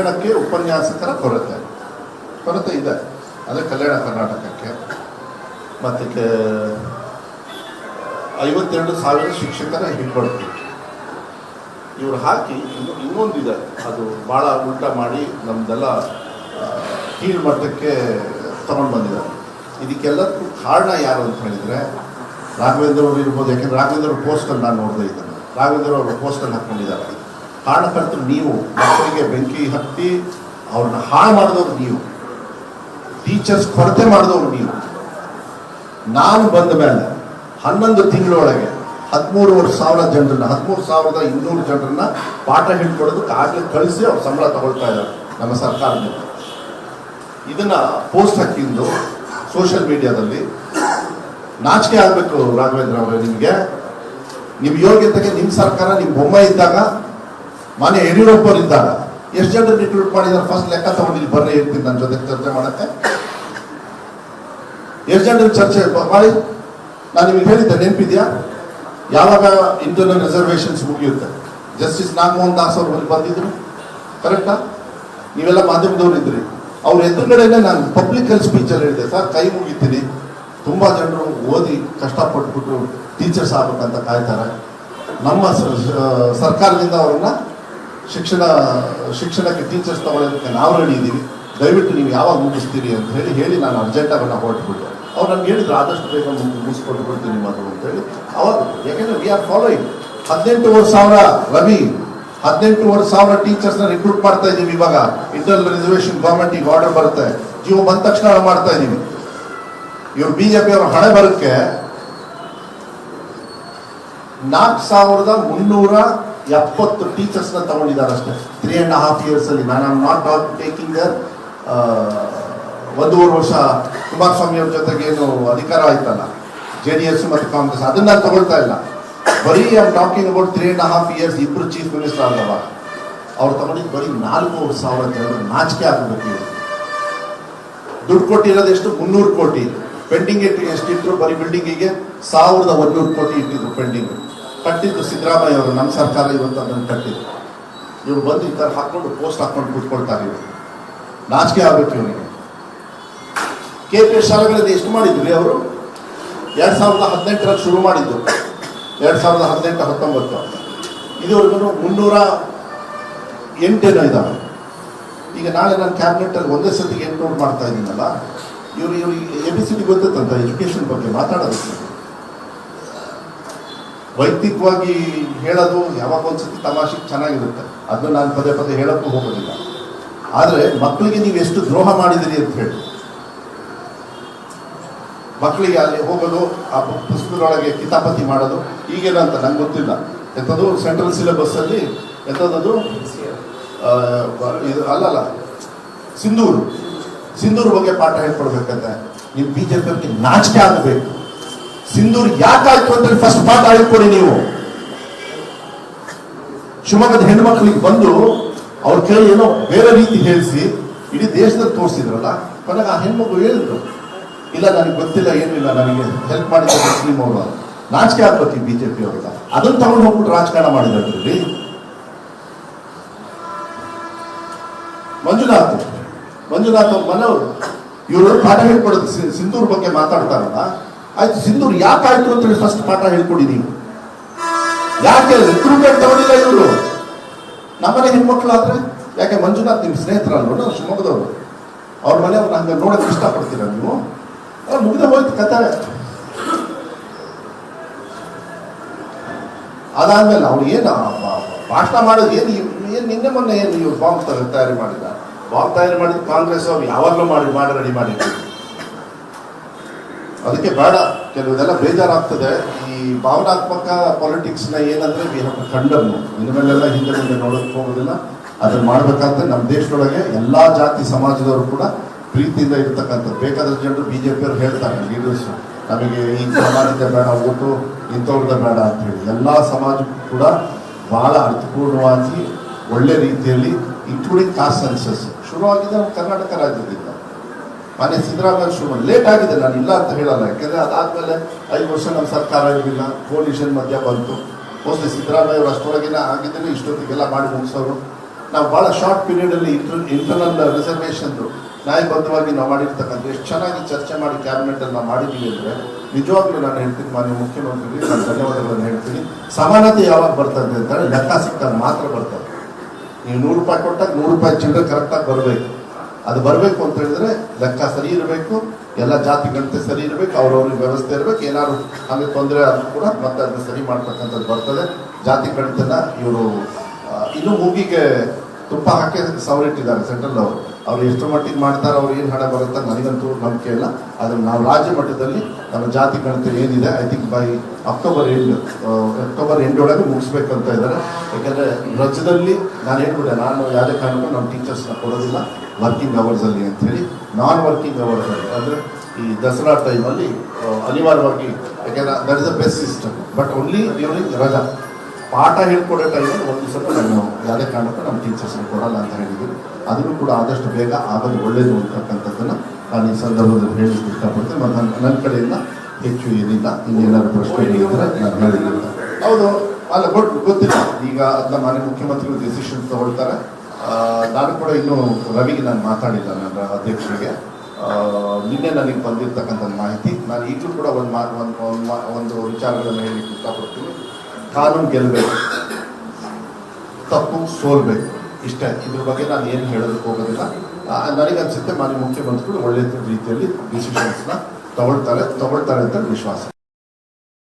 ಕಲ್ಯಾಣಕ್ಕೆ ಉಪನ್ಯಾಸಕರ ಕೊರತೆ ಕೊರತೆ ಇದೆ. ಅದೇ ಕಲ್ಯಾಣ ಕರ್ನಾಟಕಕ್ಕೆ. ಮತ್ತು ಐವತ್ತೆರಡು ಸಾವಿರ ಶಿಕ್ಷಕರ ಹಿಂಬಡ್ತಿ ಇವ್ರು ಹಾಕಿ ಇನ್ನು ಇನ್ನೊಂದಿದೆ. ಅದು ಭಾಳ ಉಲ್ಟ ಮಾಡಿ ನಮ್ದೆಲ್ಲ ಕೀಳು ಮಟ್ಟಕ್ಕೆ ತಗೊಂಡು ಬಂದಿದ್ದಾರೆ ಇದಕ್ಕೆಲ್ಲದಕ್ಕೂ ಕಾರಣ ಯಾರು ಅಂತ ಹೇಳಿದರೆ, ರಾಘವೇಂದ್ರ ಅವರು ಇರ್ಬೋದು. ಯಾಕೆಂದ್ರೆ ರಾಘವೇಂದ್ರ ಅವ್ರ ಪೋಸ್ಟಲ್ಲಿ ನಾನು ನೋಡಿದೆ ಇದ್ದೇನೆ. ರಾಘವೇಂದ್ರ ಅವರು ಪೋಸ್ಟಲ್ಲಿ ಹಾಕ್ಕೊಂಡಿದ್ದಾರೆ ಕಾರಣಕರ್ತರು ನೀವು, ಮಕ್ಕಳಿಗೆ ಬೆಂಕಿ ಹತ್ತಿ ಅವ್ರನ್ನ ಹಾಳು ಮಾಡಿದವರು ನೀವು. ಟೀಚರ್ಸ್ ಕೊರತೆ ಮಾಡಿದವರು ನೀವು. ನಾನು ಬಂದ ಮೇಲೆ ಹನ್ನೊಂದು ತಿಂಗಳೊಳಗೆ ಹದಿಮೂರುವರೆ ಸಾವಿರ ಜನರನ್ನ, ಹದಿಮೂರು ಸಾವಿರದ ಇನ್ನೂರು ಜನರನ್ನ ಪಾಠ ಹೇಳ್ಕೊಡೋದಕ್ಕೆ ಆಗಲೇ ಕಳಿಸಿ ಅವ್ರು ಸಂಬಳ ತಗೊಳ್ತಾ ಇದ್ದಾರೆ ನಮ್ಮ ಸರ್ಕಾರದಿಂದ. ಇದನ್ನ ಪೋಸ್ಟ್ ಹಾಕಿದ್ದು ಸೋಷಿಯಲ್ ಮೀಡಿಯಾದಲ್ಲಿ ನಾಚಿಕೆ ಆಗಬೇಕು ರಾಘವೇಂದ್ರ ಅವರೇ ನಿಮಗೆ. ನಿಮ್ಮ ಯೋಗ್ಯತೆಗೆ ನಿಮ್ಮ ಸರ್ಕಾರ ನಿಮ್ಮ ಬೊಮ್ಮ ಇದ್ದಾಗ ಯಡಿಯೂರಪ್ಪರು ಇದ್ದಾಗ ಎಷ್ಟು ಜನರು ರಿಕ್ರೂಟ್ ಮಾಡಿದ್ದಾರೆ? ಫಸ್ಟ್ ಲೆಕ್ಕ ತಗೊಂಡಿಲ್ಲಿ ಬರ್ರಿ ಇರ್ತೀನಿ ನನ್ನ ಜೊತೆ ಚರ್ಚೆ ಮಾಡಕ್ಕೆ. ಎಷ್ಟು ಜನರು ಚರ್ಚೆ ಮಾಡಿ? ನಾನು ನಿಮಗೆ ಹೇಳಿದ್ದೆ, ನೆನಪಿದ್ಯಾ? ಯಾವಾಗ ಇಂಟರ್ನಲ್ ರಿಸರ್ವೇಷನ್ಸ್ ಮುಗಿಯುತ್ತೆ? ಜಸ್ಟಿಸ್ ನಾಗಮೋಹನ್ ದಾಸ್ ಅವರು ಬಂದು ಬಂದಿದ್ರು. ಕರೆಕ್ಟಾ ನೀವೆಲ್ಲ ಮಾಧ್ಯಮದವ್ರು ಇದ್ರಿ. ಅವ್ರ ಎದುರುಗಡೆನೆ ನಾನು ಪಬ್ಲಿಕಲ್ ಸ್ಪೀಚಲ್ಲಿ ಹೇಳಿದೆ ಸರ್, ಕೈ ಮುಗಿತೀನಿ. ತುಂಬ ಜನರು ಓದಿ ಕಷ್ಟಪಟ್ಬಿಟ್ಟು ಟೀಚರ್ಸ್ ಆಗ್ಬೇಕಂತ ಕಾಯ್ತಾರೆ. ನಮ್ಮ ಸರ್ಕಾರದಿಂದ ಅವ್ರನ್ನ ಶಿಕ್ಷಣ, ಶಿಕ್ಷಣಕ್ಕೆ ಟೀಚರ್ಸ್ ತಗೊಳ್ಳೋದಕ್ಕೆ ನಾವು ರೆಡಿ ಇದ್ದೀವಿ ದಯವಿಟ್ಟು ನೀವು ಯಾವಾಗ ಮುಗಿಸ್ತೀರಿ ಅಂತ ಹೇಳಿ ಹೇಳಿ ನಾನು ಅರ್ಜೆಂಟಾಗನ್ನ ಹೊರಟ್ಬಿಟ್ಟೆ. ಅವ್ರು ನಮ್ಗೆ ಹೇಳಿದ್ರು, ಆದಷ್ಟು ಬೇಗ ಮುಗಿಸ್ಕೊಂಡು ಬಿಡ್ತೀನಿ ಮಾತು ಅಂತ ಹೇಳಿ. ಅವಾಗ, ಯಾಕೆಂದ್ರೆ ವಿ ಆರ್ ಫಾಲೋಯಿಂಗ್ ಹದಿನೆಂಟುವರೆ ಸಾವಿರ ರವಿ, ಹದಿನೆಂಟುವರೆ ಸಾವಿರ ಟೀಚರ್ಸ್ನ ರಿಕ್ರೂಟ್ ಮಾಡ್ತಾ ಇದ್ದೀವಿ ಇವಾಗ. ಇಂಟರ್ನಲ್ ರಿಸರ್ವೇಷನ್ ಗೌರ್ಮೆಂಟ್ ಈಗ ಆರ್ಡರ್ ಬರುತ್ತೆ. ಜೀವ ಬಂದ ತಕ್ಷಣ ಮಾಡ್ತಾ ಇದ್ದೀವಿ ಇವ್ರು ಬಿಜೆಪಿ ಅವರ ಹಣೆ ಬರಕ್ಕೆ ನಾಲ್ಕು ಸಾವಿರದ ಮುನ್ನೂರ ಎಪ್ಪತ್ತು ಟೀಚರ್ಸ್ನ ತಗೊಂಡಿದ್ದಾರೆ ಅಷ್ಟೇ. ತ್ರೀ ಅಂಡ್ ಹಾಫ್ ಇಯರ್ಸ್ ಅಲ್ಲಿ. ನಾನು ಆಮ್ ನಾಟ್ ಟೇಕಿಂಗ್ ಒಂದೂವರೆ ವರ್ಷ ಕುಮಾರಸ್ವಾಮಿ ಅವ್ರ ಜೊತೆಗೆ ಏನು ಅಧಿಕಾರ ಆಯ್ತಲ್ಲ. ಜೆ ಡಿ ಎಸ್ ಮತ್ತು ಕಾಂಗ್ರೆಸ್. ಅದನ್ನ ನಾನು ತಗೊಳ್ತಾ ಇಲ್ಲ. ಬರೀ am talking about three and half years ಇಬ್ರು ಚೀಫ್ ಮಿನಿಸ್ಟರ್ ಆದವ. ಅವ್ರು ತಗೊಂಡಿದ್ದು ಬರೀ ನಾಲ್ಕೂವರೆ ಸಾವಿರ ಜನರು ನಾಚಿಕೆ ಆಗಬೇಕು ದುಡ್ಡು ಕೊಟ್ಟಿರೋದು ಎಷ್ಟು? ಮುನ್ನೂರು ಕೋಟಿ. ಪೆಂಡಿಂಗ್ ಇಟ್ಟು ಇಟ್ಟರು ಬರೀ ಬಿಲ್ಡಿಂಗಿಗೆ ಸಾವಿರದ ಒಂದೂರು ಕೋಟಿ ಇಟ್ಟಿದ್ರು ಪೆಂಡಿಂಗ್ ಕಟ್ಟಿದ್ದು ಸಿದ್ದರಾಮಯ್ಯ ಅವರು, ನಮ್ಮ ಸರ್ಕಾರ ಇವತ್ತು ಅದನ್ನು ಕಟ್ಟಿದ್ರು ಇವ್ರು ಬಂದು ಈ ಥರ ಹಾಕ್ಕೊಂಡು ಪೋಸ್ಟ್ ಹಾಕ್ಕೊಂಡು ಕೂತ್ಕೊಳ್ತಾರೆ ಇವರು. ನಾಚಿಕೆ ಆಗಬೇಕು ಇವರಿಗೆ. ಕೆ ಪಿ ಎಸ್ ಶಾಲೆಗಳಲ್ಲಿ ಎಷ್ಟು ಮಾಡಿದ್ರಿ ಅವರು? ಎರಡು ಸಾವಿರದ ಹದಿನೆಂಟರಲ್ಲಿ ಶುರು ಮಾಡಿದ್ದು. ಎರಡು ಸಾವಿರದ ಹದಿನೆಂಟು, ಹತ್ತೊಂಬತ್ತು. ಇದುವರೆಗೂ ಮುನ್ನೂರ ಎಂಟೇನೋ ಇದ್ದಾವೆ ಈಗ ನಾಳೆ ನಾನು ಕ್ಯಾಬಿನೆಟಲ್ಲಿ ಒಂದೇ ಸತಿಗೆ ನೋಡ್ ಮಾಡ್ತಾ ಇದ್ದೀನಲ್ಲ, ಇವರು ಇವರು ಎ, ಬಿ, ಸಿ, ಡಿ ಗೊತ್ತಂತ ಎಜುಕೇಷನ್ ಬಗ್ಗೆ ಮಾತಾಡೋದಕ್ಕೆ. ವೈಯಕ್ತಿಕವಾಗಿ ಹೇಳೋದು ಯಾವಾಗ ಒಂದ್ಸತಿ ತಮಾಷೆಗೆ ಚೆನ್ನಾಗಿರುತ್ತೆ, ಅದನ್ನ ನಾನು ಪದೇ ಪದೇ ಹೇಳೋಕ್ಕೂ ಹೋಗೋದಿಲ್ಲ. ಆದರೆ ಮಕ್ಕಳಿಗೆ ನೀವು ಎಷ್ಟು ದ್ರೋಹ ಮಾಡಿದಿರಿ ಅಂತ ಹೇಳಿ. ಮಕ್ಕಳಿಗೆ ಅಲ್ಲಿ ಹೋಗೋದು ಆ ಪುಸ್ತಕದೊಳಗೆ ಕಿತಾಪತಿ ಮಾಡೋದು, ಈಗೇನಂತ ನಂಗೆ ಗೊತ್ತಿಲ್ಲ. ಎಂಥದ್ದು ಸೆಂಟ್ರಲ್ ಸಿಲೆಬಸ್ಸಲ್ಲಿ ಎಂಥದ್ದು ಇದು ಅಲ್ಲಲ್ಲ, ಸಿಂಧೂರು. ಸಿಂಧೂರು ಬಗ್ಗೆ ಪಾಠ ಹೇಳ್ಕೊಡ್ಬೇಕಂತೆ ನೀವು ಬಿ ಜೆ ಪಿ ನಾಚಿಕೆ ಆಗಬೇಕು. ಸಿಂಧೂರು ಯಾಕಾಯ್ತು ಅಂತ ಫಸ್ಟ್ ಪಾಠ ಕೊಡಿ ನೀವು. ಶಿವಮೊಗ್ಗದ ಹೆಣ್ಮಕ್ಳಿಗೆ ಬಂದು ಅವ್ರ ಕೈ ಏನೋ ಬೇರೆ ರೀತಿ ಹೇಳಿಸಿ ಇಡೀ ದೇಶದಲ್ಲಿ ತೋರಿಸಿದ್ರಲ್ಲ, ಕೊನೆಗೆ ಆ ಹೆಣ್ಮಗು ಹೇಳಿದ್ರು, ಇಲ್ಲ, ನನಗೆ ಗೊತ್ತಿಲ್ಲ, ಏನಿಲ್ಲ, ನನಗೆ ಹೆಲ್ಪ್ ಮಾಡಿದ ಮುಸ್ಲಿಂ ಅವರು ನಾಚಿಕೆ ಆಗ್ಬೇಕು ಬಿಜೆಪಿ ಅವ್ರಿಗೆ ಅದನ್ನು ತಗೊಂಡು ಹೋಗ್ಬಿಟ್ಟು ರಾಜಕಾರಣ ಮಾಡಿದ್ರಿ ಮಂಜುನಾಥ್ ಮಂಜುನಾಥ್ ಮನೆಯವರು, ಇವರು ಪಾಠ ಹೇಳ್ಕೊಡೋದು ಸಿಂಧೂರ್ ಬಗ್ಗೆ ಮಾತಾಡ್ತಾರಲ್ಲ ಆಯ್ತು, ಸಿಂಧೂರು ಯಾಕಾಯ್ತು ಅಂತ ಹೇಳಿ ಫಸ್ಟ್ ಪಾಠ ಹೇಳ್ಕೊಡಿ ಯಾಕೆ ರಿಕ್ರೂಟ್ಮೆಂಟ್ ತಗೊಂಡಿಲ್ಲ ಇವರು. ನಮ್ಮನೆ ಹೆಣ್ಮಕ್ಳು ಆದ್ರೆ ಯಾಕೆ ಮಂಜುನಾಥ್ ನಿಮ್ಮ ಸ್ನೇಹಿತರಲ್ವ? ನಾವು ಶಿವಮೊಗ್ಗದವರು. ಅವ್ರ ಮನೆಯವ್ರನ್ನ ಹಂಗೆ ನೋಡಕ್ಕೆ ಇಷ್ಟಪಡ್ತೀರಾ ನೀವು? ಮುಗಿದ ಹೋಯ್ತು ಕತೆ. ಅದಾದ್ಮೇಲೆ ಅವ್ರು ಏನು ಭಾಷಣ ಮಾಡೋದು ಏನು ಏನು ನಿನ್ನೆ ಮೊನ್ನೆ ಏನು ಇವ್ರು ಬಾಂಬ್ ತಯಾರಿ ಮಾಡಿದ? ಬಾಂಬ್ ತಯಾರಿ ಮಾಡಿದ ಕಾಂಗ್ರೆಸ್, ಅವ್ರು ಯಾವಾಗಲೂ ಮಾಡಿ ಮಾಡಿ ರೆಡಿ ಮಾಡಿದ್ರು. ಅದಕ್ಕೆ ಬೇಡ. ಕೆಲವೆಲ್ಲ ಬೇಜಾರಾಗ್ತದೆ. ಈ ಭಾವನಾತ್ಮಕ ಪಾಲಿಟಿಕ್ಸ್ನ ಏನಂದ್ರೆ ವಿ ಹ್ಯಾವ್ ಕಂಡನ್ನು ಇನ್ನು ಮೇಲೆಲ್ಲ ಹಿಂದೆ ಮುಂದೆ ನೋಡೋಕೆ ಹೋಗೋದಿಲ್ಲ. ಅದನ್ನ ಮಾಡಬೇಕಂತ ನಮ್ಮ ದೇಶದೊಳಗೆ ಎಲ್ಲಾ ಜಾತಿ ಸಮಾಜದವರು ಕೂಡ ಪ್ರೀತಿಯಿಂದ ಇರ್ತಕ್ಕಂಥದ್ದು. ಬೇಕಾದ್ರೆ ಜನರು ಬಿ ಜೆ ಹೇಳ್ತಾರೆ ಲೀಡರ್ಸ್ ನಮಗೆ ಈ ಸಮಾಜದ ಬೇಡ, ಓಟು ಇಂಥವ್ರದ ಬೇಡ ಅಂತ ಹೇಳಿ ಎಲ್ಲ ಸಮಾಜಕ್ಕೂ ಕೂಡ ಬಹಳ ಅರ್ಥಪೂರ್ಣವಾಗಿ ಒಳ್ಳೆ ರೀತಿಯಲ್ಲಿ ಇನ್ಕ್ಲೂಡಿಂಗ್ ಕಾಸ್ಟ್ ಸೆನ್ಸಸ್ ಶುರುವಾಗಿದೆ ಕರ್ನಾಟಕ ರಾಜ್ಯದಿಂದ. ಮನೆ ಸಿದ್ದರಾಮಯ್ಯ ಶುರು ಲೇಟ್ ಆಗಿದೆ, ನಾನು ಇಲ್ಲ ಅಂತ ಹೇಳಲ್ಲ. ಯಾಕೆಂದ್ರೆ ಅದಾದ್ಮೇಲೆ ಐದು ವರ್ಷ ನಮ್ಮ ಸರ್ಕಾರ ಇರಲಿಲ್ಲ ಕೋಲಿಷನ್ ಮಧ್ಯ ಬಂತು. ಮೋಸ್ಟ್ಲಿ ಸಿದ್ದರಾಮಯ್ಯ ಅವರು ಅಷ್ಟೊಳಗಿನ ಆಗಿದ್ದರೆ ಇಷ್ಟೊತ್ತಿಗೆಲ್ಲ ಮಾಡಿ ಮುಗಿಸೋರು. ನಾವು ಭಾಳ ಶಾರ್ಟ್ ಪೀರಿಯಡಲ್ಲಿ ಇಂಟರ್ ಇಂಟರ್ನಲ್ ರಿಸರ್ವೇಷನ್ದು ನ್ಯಾಯಬದ್ಧವಾಗಿ ನಾವು ಮಾಡಿರ್ತಕ್ಕಂಥ ಎಷ್ಟು ಚೆನ್ನಾಗಿ ಚರ್ಚೆ ಮಾಡಿ ಕ್ಯಾಬಿನೆಟಲ್ಲಿ ನಾವು ಮಾಡಿದ್ದೀವಿ ಅಂದರೆ, ನಿಜವಾಗ್ಲೂ ನಾನು ಹೇಳ್ತೀನಿ, ಮಾನ್ಯ ಮುಖ್ಯಮಂತ್ರಿಗಳಿಗೆ ನಾನು ಧನ್ಯವಾದಗಳನ್ನು ಹೇಳ್ತೀನಿ. ಸಮಾನತೆ ಯಾವಾಗ ಬರ್ತದೆ ಅಂತೇಳಿ ಲೆಕ್ಕ ಸಿಕ್ಕಾಗ ಮಾತ್ರ ಬರ್ತದೆ ನೀವು ನೂರು ರೂಪಾಯಿ ಕೊಟ್ಟಾಗ ನೂರು ರೂಪಾಯಿ ಚಿಲ್ಲರೆ ಕರೆಕ್ಟಾಗಿ ಬರಬೇಕು. ಅದು ಬರಬೇಕು ಅಂತ ಹೇಳಿದ್ರೆ ಲೆಕ್ಕ ಸರಿ ಇರಬೇಕು, ಎಲ್ಲ ಜಾತಿ ಗಣತೆ ಸರಿ ಇರಬೇಕು, ಅವ್ರವ್ರಿಗೆ ವ್ಯವಸ್ಥೆ ಇರಬೇಕು, ಏನಾದ್ರು ಹಂಗೆ ತೊಂದರೆ ಆದ್ರೂ ಕೂಡ ಮತ್ತೆ ಅದನ್ನ ಸರಿ ಮಾಡ್ತಕ್ಕಂಥದ್ದು ಬರ್ತದೆ. ಜಾತಿ ಗಣಿತನ ಇವರು ಇನ್ನೂ ಮೂಗಿಗೆ ತುಪ್ಪ ಹಾಕಿ ಸವರಿಟ್ಟಿದ್ದಾರೆ ಸೆಂಟ್ರಲ್ ಅವರು. ಅವ್ರು ಎಷ್ಟು ಮಟ್ಟಿಗೆ ಮಾಡ್ತಾರೆ, ಅವ್ರು ಏನು ಹಣ ಬರುತ್ತೆ ನನಗಂತೂ ನಂಬಿಕೆ ಇಲ್ಲ. ಆದರೆ ನಾವು ರಾಜ್ಯ ಮಟ್ಟದಲ್ಲಿ ನಮ್ಮ ಜಾತಿ ಗಣತಿ ಏನಿದೆ I think by October end October end ಒಳಗೆ ಅಂತ ಇದ್ದಾರೆ. ಯಾಕೆಂದರೆ ರಜದಲ್ಲಿ ನಾನು ಹೇಳ್ಬಿಟ್ಟೆ, ನಾನು ಯಾವುದೇ ಕಾರಣಕ್ಕೂ ನಮ್ಮ ಟೀಚರ್ಸ್ನ ಕೊಡೋದಿಲ್ಲ ವರ್ಕಿಂಗ್ ಅವರ್ಸಲ್ಲಿ ಅಂಥೇಳಿ ನಾನ್ ವರ್ಕಿಂಗ್ ಅವರ್ಸಲ್ಲಿ ಅಂದರೆ ಈ ದಸರಾ ಟೈಮಲ್ಲಿ ಅನಿವಾರ್ಯವಾಗಿ, ಯಾಕೆಂದರೆ that is a best system but only during ರಜಾ ಪಾಠ ಹೇಳ್ಕೊಡೋ ಟೈಮಲ್ಲಿ ಒಂದು ಸ್ವಲ್ಪ ನಾನು ಯಾವುದೇ ಕಾರಣಕ್ಕೂ ನಮ್ಮ ಟೀಚರ್ಸ್ಗೆ ಕೊಡಲ್ಲ ಅಂತ ಹೇಳಿದ್ದೀನಿ ಅದನ್ನು ಕೂಡ ಆದಷ್ಟು ಬೇಗ ಆಗೋದು ಒಳ್ಳೆಯದು ಅಂತಕ್ಕಂಥದ್ದನ್ನು ನಾನು ಈ ಸಂದರ್ಭದಲ್ಲಿ ಹೇಳಲಿಕ್ಕೆ ಇಷ್ಟಪಡ್ತೀನಿ. ಮತ್ತು ನನ್ನ ನನ್ನ ಕಡೆಯಿಂದ ಹೆಚ್ಚು ಏನಿಲ್ಲ. ಇನ್ನೇನಾದರೂ ಪ್ರಶ್ನೆ ಇದ್ದರೆ ನಾನು ಹೇಳಿದ್ದೀನಿ. ಹೌದು, ಅಲ್ಲ ಬಟ್ ಗೊತ್ತಿಲ್ಲ. ಈಗ ಅದನ್ನ ಮಾನ್ಯ ಮುಖ್ಯಮಂತ್ರಿಗಳು ಡಿಸಿಷನ್ ತಗೊಳ್ತಾರೆ. ನಾನು ಕೂಡ ಇನ್ನೂ ರವಿಗೆ ನಾನು ಮಾತಾಡಿಲ್ಲ ನನ್ನ ಅಧ್ಯಕ್ಷರಿಗೆ. ನಿನ್ನೆ ನನಗೆ ಬಂದಿರತಕ್ಕಂಥ ಮಾಹಿತಿ. ನಾನು ಈಗಲೂ ಕೂಡ ಒಂದು ಮಾ ಒಂದು ಒಂದು ವಿಚಾರಗಳನ್ನು ಹೇಳಲಿಕ್ಕೆ ಇಷ್ಟಪಡ್ತೀನಿ. ಕಾನೂನು ಗೆಲ್ಲಬೇಕು. ತಪ್ಪು ಸೋಲ್ಬೇಕು. ಇಷ್ಟೇ. ಇದ್ರ ಬಗ್ಗೆ ನಾನು ಏನು ಹೇಳೋದಕ್ಕೆ ಹೋಗೋದಿಲ್ಲ. ನನಗನ್ಸುತ್ತೆ ಮಾನ್ಯ ಮುಖ್ಯಮಂತ್ರಿಗಳು ಒಳ್ಳೆಯ ರೀತಿಯಲ್ಲಿ ಡಿಸಿಷನ್ಸ್ನ ತಗೊಳ್ತಾರೆ ತಗೊಳ್ತಾರೆ ಅಂತ ವಿಶ್ವಾಸ.